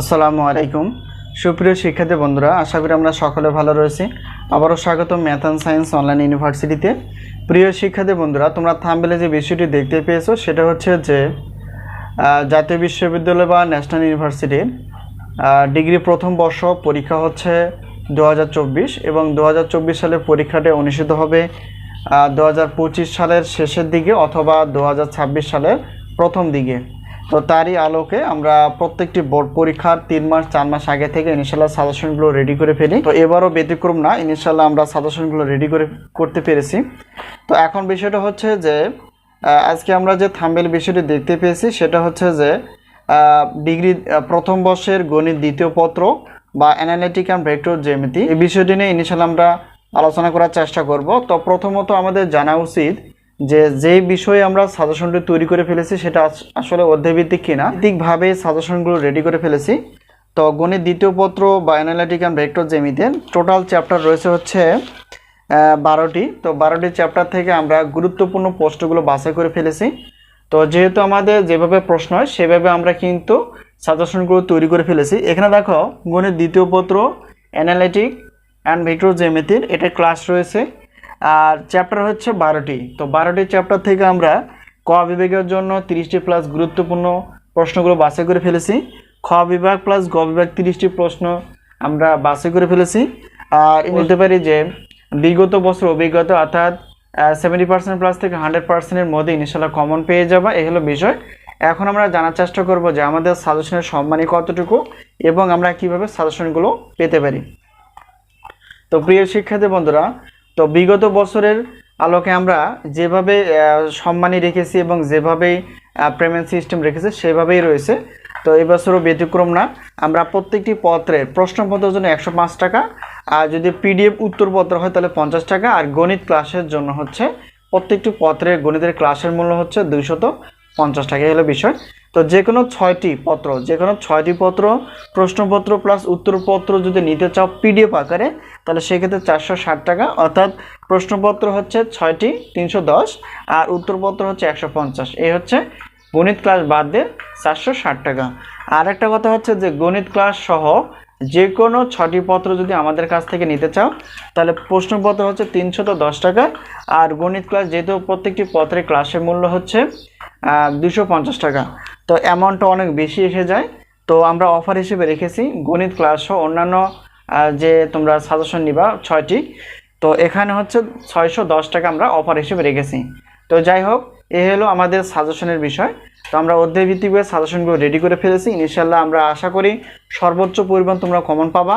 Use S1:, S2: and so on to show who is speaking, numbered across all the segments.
S1: আসসালামু আলাইকুম। সুপ্রিয় শিক্ষার্থী বন্ধুরা আশা করি আমরা সকলে ভালো রয়েছি। আবারও স্বাগত ম্যাথ অ্যান্ড সায়েন্স অনলাইন ইউনিভার্সিটিতে। প্রিয় শিক্ষার্থী বন্ধুরা তোমরা থামবেলে যে বিষয়টি দেখতে পেয়েছ সেটা হচ্ছে যে জাতীয় বিশ্ববিদ্যালয় বা ন্যাশনাল ইউনিভার্সিটির আহ, ডিগ্রি প্রথম বর্ষ পরীক্ষা হচ্ছে দু হাজার চব্বিশ এবং দু হাজার চব্বিশ সালের পরীক্ষাটি অনুষ্ঠিত হবে দু হাজার পঁচিশ সালের শেষের দিকে অথবা দু হাজার ছাব্বিশ সালের প্রথম দিকে। তো তারই আলোকে আমরা প্রত্যেকটি বোর্ড পরীক্ষার তিন মাস, চার মাস আগে থেকে ইনশাল্লাহ সাজেশনগুলো রেডি করে ফেলি। তো এবারও ব্যতিক্রম না ইনশাল্লাহ আমরা সাজেশনগুলো রেডি করে করতে পেরেছি। তো এখন বিষয়টা হচ্ছে যে আজকে আমরা যে থাম্বেল বিষয়টি দেখতে পেয়েছি, সেটা হচ্ছে যে ডিগ্রি প্রথম বর্ষের গণিত দ্বিতীয় পত্র বা অ্যানালিটিক অ্যান্ড ভেক্টর জ্যামিতি এই বিষয়টি নিয়ে ইনিশিয়াল আমরা আলোচনা করার চেষ্টা করব। তো প্রথমত আমাদের জানা উচিত যে যে বিষয়ে আমরা সাজেশনটি তৈরি করে ফেলেছি সেটা আসলে অধ্যায়ভিত্তিক কিনা। ভিত্তিকভাবে সাজেশনগুলো রেডি করে ফেলেছি। তো গণিত দ্বিতীয় পত্র বা অ্যানালিটিক অ্যান্ড ভেক্টর জ্যামিতে। টোটাল চ্যাপ্টার রয়েছে হচ্ছে বারোটি। তো বারোটি চ্যাপ্টার থেকে আমরা গুরুত্বপূর্ণ প্রশ্নগুলো বাছাই করে ফেলেছি। তো যেহেতু আমাদের যেভাবে প্রশ্ন হয়, সেভাবে আমরা কিন্তু সাজেশনগুলো তৈরি করে ফেলেছি। এখানে দেখো, গণিত দ্বিতীয় পত্র অ্যানালিটিক অ্যান্ড ভেক্টর জ্যামিতির, এটা ক্লাস রয়েছে। আর চ্যাপ্টার হচ্ছে বারোটি। তো বারোটি চ্যাপ্টার থেকে আমরা ক বিভাগের জন্য তিরিশটি প্লাস গুরুত্বপূর্ণ প্রশ্নগুলো বাছাই করে ফেলেছি। খ বিভাগ প্লাস গ বিভাগ তিরিশটি প্রশ্ন আমরা বাছাই করে ফেলেছি। আর বলতে পারি যে বিগত বছর অভিজ্ঞতা অর্থাৎ সেভেন্টি পার্সেন্ট প্লাস থেকে হান্ড্রেড পার্সেন্টের মধ্যে ইনশাল্লাহ কমন পেয়ে যাবা। এই হলো বিষয়। এখন আমরা জানার চেষ্টা করব যে আমাদের সাজেশনের সম্মানই কতটুকু এবং আমরা কীভাবে সাজেশনগুলো পেতে পারি। তো প্রিয় শিক্ষার্থী বন্ধুরা তো বিগত বছরের আলোকে আমরা যেভাবে সম্মানী রেখেছি এবং যেভাবে পেমেন্ট সিস্টেম রেখেছি সেভাবেই রয়েছে। তো এবছরও ব্যতিক্রম না। আমরা প্রত্যেকটি পত্রের প্রশ্নপত্রের জন্য একশো পাঁচ টাকা, আর যদি পিডিএফ উত্তরপত্র হয় তাহলে পঞ্চাশ টাকা, আর গণিত ক্লাসের জন্য হচ্ছে প্রত্যেকটি পত্রের গণিতের ক্লাসের মূল্য হচ্ছে দুইশত পঞ্চাশ টাকা। হলো বিষয়। তো যে কোনো ছয়টি পত্র যে কোনো ছয়টি পত্র, প্রশ্নপত্র প্লাস উত্তরপত্র যদি নিতে চাও পিডিএফ আকারে, তাহলে সেক্ষেত্রে চারশো ষাট টাকা। অর্থাৎ প্রশ্নপত্র হচ্ছে ছয়টি, তিনশো দশ, আর উত্তরপত্র হচ্ছে একশো পঞ্চাশ। এই হচ্ছে গণিত ক্লাস বাদ দিয়ে চারশো ষাট টাকা। আর একটা কথা হচ্ছে যে গণিত ক্লাস সহ যে কোনো ছটি পত্র যদি আমাদের কাছ থেকে নিতে চাও, তাহলে প্রশ্নপত্র হচ্ছে তিনশত দশ টাকা, আর গণিত ক্লাস যেহেতু প্রত্যেকটি পত্রের ক্লাসের মূল্য হচ্ছে দুশো পঞ্চাশ টাকা। তো অ্যামাউন্টটা অনেক বেশি এসে যায়। তো আমরা অফার হিসেবে রেখেছি গণিত ক্লাস সহ অন্যান্য যে তোমরা সাজেশন নিবা ছয়টি। তো এখানে হচ্ছে ছয়শো দশ টাকা আমরা অফার হিসেবে রেখেছি। তো যাই হোক, এ হলো আমাদের সাজেশনের বিষয়। তো আমরা অধ্যায়ভিত্তিকভাবে সাজেশনগুলো রেডি করে ফেলেছি। ইনশাল্লাহ আমরা আশা করি সর্বোচ্চ পরিমাণ তোমরা কমন পাবা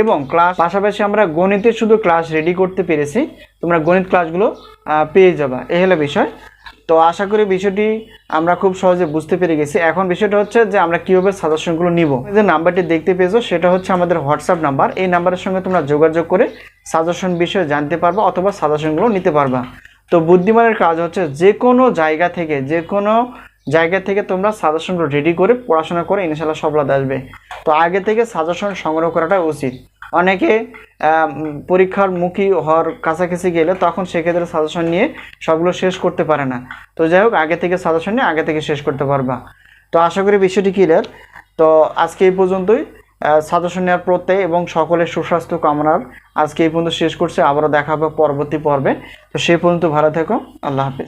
S1: এবং ক্লাস পাশাপাশি আমরা গণিতের শুধু ক্লাস রেডি করতে পেরেছি। তোমরা গণিত ক্লাসগুলো পেয়ে যাবা। এ হলো বিষয়। তো আশা করি বিষয়টি আমরা খুব সহজে বুঝতে পেরে গেছি। এখন বিষয়টা হচ্ছে যে আমরা কীভাবে সাজেশনগুলো নিব। যে নাম্বারটি দেখতে পেয়েছ, সেটা হচ্ছে আমাদের হোয়াটসঅ্যাপ নাম্বার এই নাম্বারের সঙ্গে তোমরা যোগাযোগ করে সাজেশন বিষয়ে জানতে পারবা অথবা সাজেশনগুলো নিতে পারবা। তো বুদ্ধিমানের কাজ হচ্ছে যে কোনো জায়গা থেকে, যে কোনো জায়গা থেকে তোমরা সাজেশনগুলো রেডি করে পড়াশোনা করে ইনশাল্লাহ সফলতা আসবে। তো আগে থেকে সাজেশন সংগ্রহ করাটা উচিত। অনেকে পরীক্ষার মুখী হওয়ার কাছাকাছি গেলে তখন সেক্ষেত্রে সাজেশন নিয়ে সবগুলো শেষ করতে পারে না। তো যাই হোক, আগে থেকে সাজেশন নিয়ে আগে থেকে শেষ করতে পারবা। তো আশা করি বিষয়টি ক্লিয়ার তো আজকে এই পর্যন্তই। সাজেশন নেওয়ার প্রত্যয় এবং সকলের সুস্বাস্থ্য কামনার আজকে এই পর্যন্ত শেষ করছে। আবারও দেখা হবে পরবর্তী পর্বে। তো সেই পর্যন্ত ভালো থেকো। আল্লাহ হাফিজ।